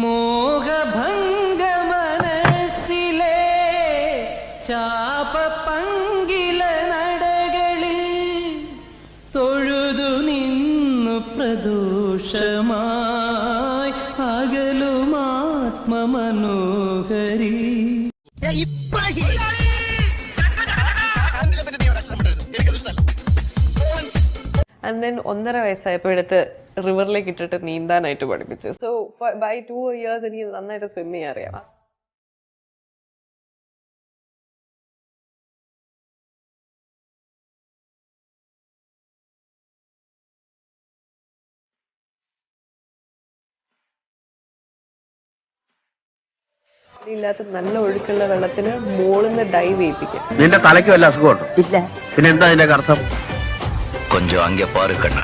മോഹഭംഗ മനസ്സിലെ ശാപപങ്കില നടകളിൽ തൊഴുതു നിന്നു പ്രദോഷമായി അകലുമാത്മമനോഹരി. ആൻഡ് ദെൻ ഒന്നര വയസ്സായപ്പോഴത്ത് റിവറിലേക്ക് ഇട്ടിട്ട് നീന്താനായിട്ട് പഠിപ്പിച്ചു. സോ ബൈ ടു ഇയേഴ്സ് എനിക്ക് നന്നായിട്ട് സ്വിം ചെയ്യാൻ അറിയാം. നല്ല ഒഴുക്കുള്ള വെള്ളത്തിന് മോളിന്ന് ഡൈവ് ചെയ്യിപ്പിക്കും. നിന്റെ തലയ്ക്ക് വല്ല അസുഖമുണ്ടോ? ഇല്ല. പിന്നെ എന്താ നിന്റെ അർത്ഥം കൊഞ്ചോ അങ്ങെ പാറുക്കണ്ണ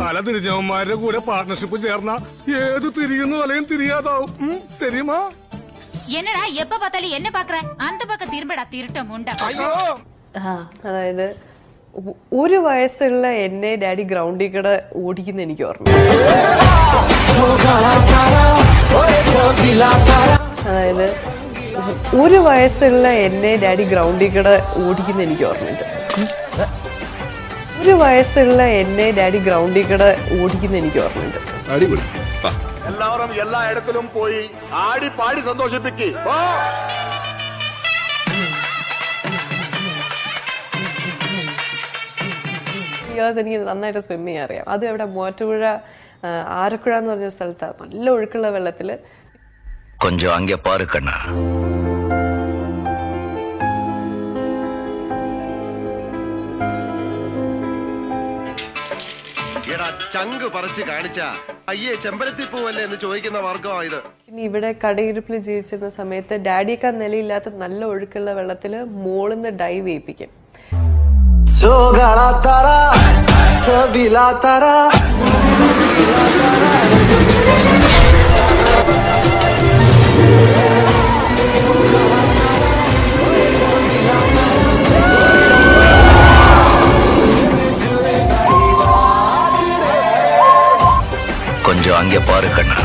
തല തിരിഞ്ഞവന്മാരുടെ കൂടെ പാർട്ണർഷിപ്പ് ചേർന്ന ഏത് തിരിയുന്ന വലയും തിരിയാതാവും ഉം, தெரியுமா என்னடா எப்ப பார்த்தாலும் என்ன பாக்குற அந்த பக்கம் திரும்படா திருட்ட முண்டை ആ അതായത് ഒ- ഒരു വയസ്സുള്ള എന്നെ ഡാഡി ഗ്രൗണ്ടിൽ കൂടെ ഓടിക്കുന്ന എനിക്ക് ഓർമ്മ അതായത് ഒ- ഒരു വയസ്സുള്ള എന്നെ ഡാഡി ഗ്രൗണ്ടിൽ കൂടെ ഓടിക്കുന്ന എനിക്ക് ഓർമ്മയുണ്ട് ഒരു വയസ്സുള്ള എന്നെ ഡാഡി ഗ്രൗണ്ടിൽ കൂടെ ഓടിക്കുന്ന എനിക്ക് ഓർമ്മയുണ്ട് അടിപൊളി எல்லாரும் எல்லா இடத்திலும் போய் ஆடி பாடி சந்தோஷிப்பிக்கு ഇയേഴ്സ് എനിക്ക് നന്നായിട്ട് സ്വിം ചെയ്യാൻ അറിയാം അത് ഇവിടെ മൂവാറ്റുപുഴ ആ, ആരക്കുഴ എന്ന് പറഞ്ഞ സ്ഥലത്താണ് നല്ല ഒഴുക്കുള്ള വെള്ളത്തിൽ கொஞ்சம் அங்கே பாரு கண்ணா എടാ ചങ്ക് പറിച്ച് കാണിച്ച. അയ്യേ ചെമ്പരത്തി പൂവല്ലേ എന്ന് ചോദിക്കുന്ന വർഗമാ ഇത്. പിന്നെ ഇവിടെ കടയിരുപ്പിൽ ജീവിച്ചിരുന്ന സമയത്ത് ഡാഡിയൊക്കെ നിലയില്ലാത്ത നല്ല ഒഴുക്കുള്ള വെള്ളത്തിൽ മോളിന്ന് ഡൈവ് ചെയ്യിപ്പിക്കും സോകള തറ. கொஞ்சம் அங்கே பாரு கண்ணா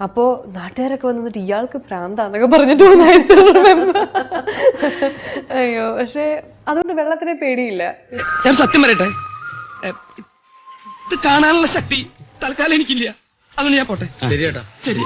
അപ്പോ നാട്ടുകാരൊക്കെ വന്നിട്ട് ഇയാൾക്ക് പ്രാന്താന്നൊക്കെ പറഞ്ഞിട്ട് വന്നു I still remember. അയ്യോ പക്ഷെ അതുകൊണ്ട് വെള്ളത്തിനെ പേടിയില്ല ഞാൻ സത്യം പറയട്ടെ എ, ഇത് കാണാനുള്ള ശക്തി തൽക്കാലം എനിക്കില്ല അതുകൊണ്ട് ഞാൻ പോട്ടെ ശരിയേട്ടാ ശരി